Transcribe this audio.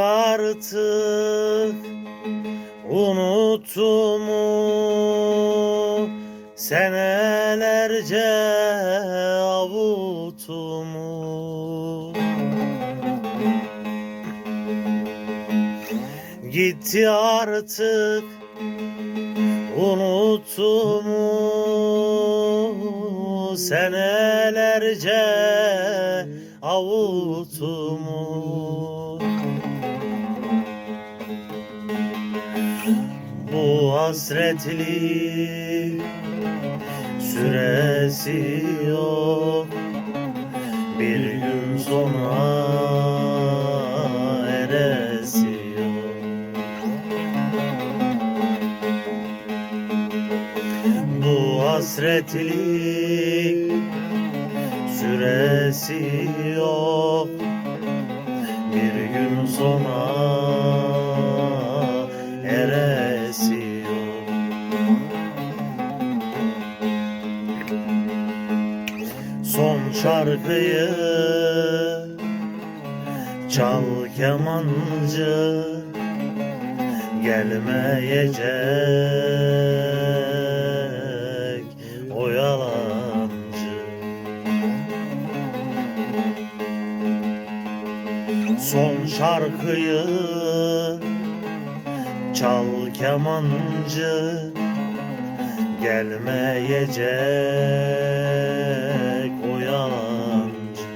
artık unuttu mu senelerce avuttu gitti artık unuttu mu senelerce avuttu hasretlik süresi yok. Bir gün sonra eresi bu hasretlik süresi yok. Bir gün sonra son şarkıyı çal kemancı gelmeyecek o yalancı. Son şarkıyı çal kemancı gelmeyecek o yalancı.